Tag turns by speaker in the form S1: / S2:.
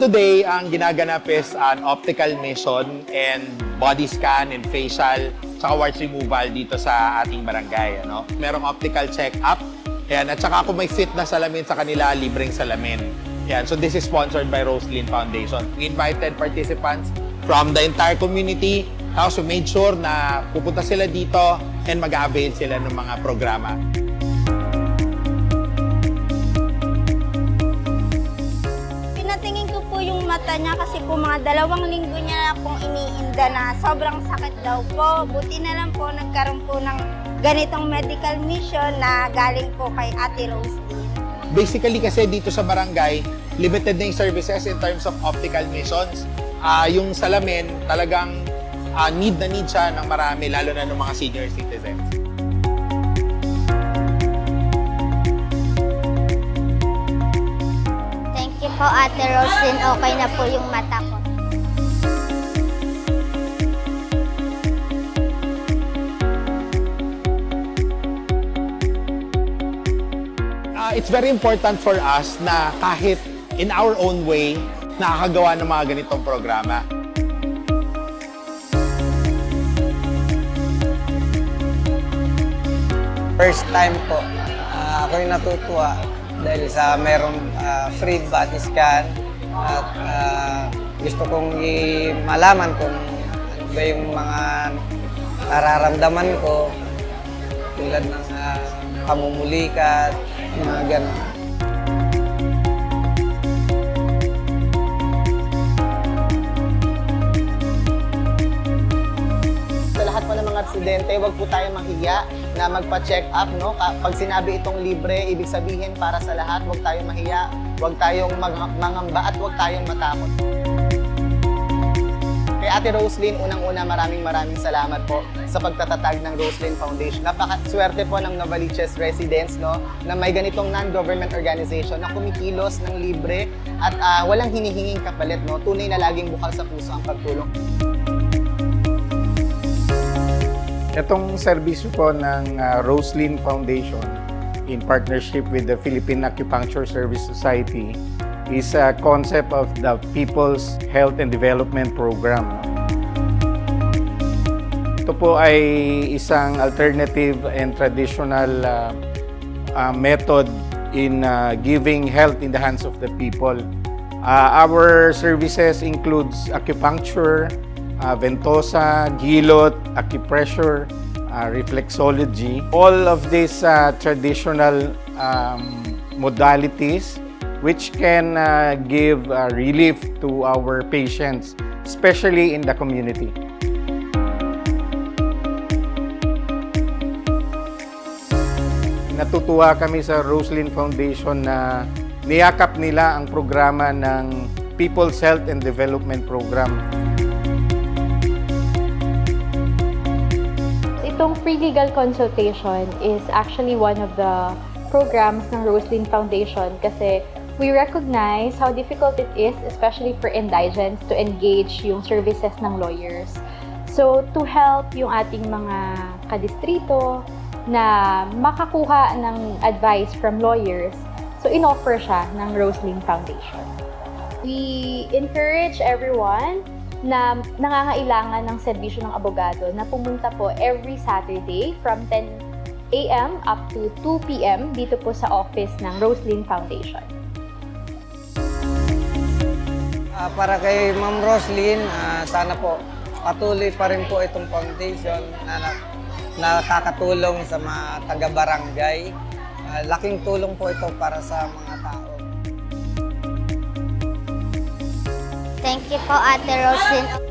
S1: today, ang ginaganap is an optical mission and body scan and facial saka warts removal dito sa ating barangay. Ano? Merong optical check-up. Yan. At saka kung may fit na salamin sa kanila, libreng salamin. Yan. So this is sponsored by Roslyn Foundation. We invited participants from the entire community. Tapos we made sure na pupunta sila dito and mag-avail sila ng mga programa.
S2: Mata niya kasi po mga dalawang linggo niya na pong iniinda na sobrang sakit daw po. Buti na lang po nagkaroon po ng ganitong medical mission na galing po kay Ate Roslyn.
S1: Basically kasi dito sa barangay, limited na yung services in terms of optical missions. Ah, yung salamin, talagang ah, need na need siya ng marami, lalo na ng mga senior citizens.
S2: Ate Roslyn. Okay na po yung mata ko.
S1: Ah, it's very important for us na kahit in our own way, nakakagawa ng mga ganitong programa.
S3: First time po, ah, ako yung natutuwa dahil sa merong ah, free body scan at ah, gusto kong malaman kung ano ba yung mga nararamdaman ko tulad ng uh, kamumulikat, mga ganun.
S4: Mga aksidente, huwag po tayo mahiya na magpa-check up. No? Pag sinabi itong libre, ibig sabihin para sa lahat, huwag tayong mahiya, huwag tayong mag- mangamba at huwag tayong matakot. Kay Ate Roslyn, unang-una maraming maraming salamat po sa pagtatatag ng Roslyn Foundation. Napaka-swerte po ng Novaliches residents no, na may ganitong non-government organization na kumikilos ng libre at ah, walang hinihinging kapalit. No? Tunay na laging bukal sa puso ang pagtulong.
S5: Itong serbisyo po ng uh, Roslyn Foundation in partnership with the Philippine Acupuncture Service Society is a concept of the People's Health and Development Program. Ito po ay isang alternative and traditional uh, uh, method in uh, giving health in the hands of the people. Uh, our services includes acupuncture, uh, ventosa, gilot, acupressure, uh, reflexology. All of these uh, traditional um, modalities which can uh, give uh, relief to our patients, especially in the community. Natutuwa kami sa Roslyn Foundation na niyakap nila ang programa ng People's Health and Development Program.
S6: Itong free legal consultation is actually one of the programs ng Roslyn Foundation kasi we recognize how difficult it is, especially for indigents, to engage yung services ng lawyers. So, to help yung ating mga kadistrito na makakuha ng advice from lawyers, so inoffer siya ng Roslyn Foundation. We encourage everyone na nangangailangan ng serbisyo ng abogado na pumunta po every Saturday from 10 a.m. up to 2 p.m. dito po sa office ng Roslyn Foundation.
S3: Ah, para kay Ma'am Roslyn, ah, sana po patuloy pa rin po itong foundation na, na nakakatulong sa mga taga-barangay. Ah, laking tulong po ito para sa mga tao.
S2: Thank you po Ate Roslyn.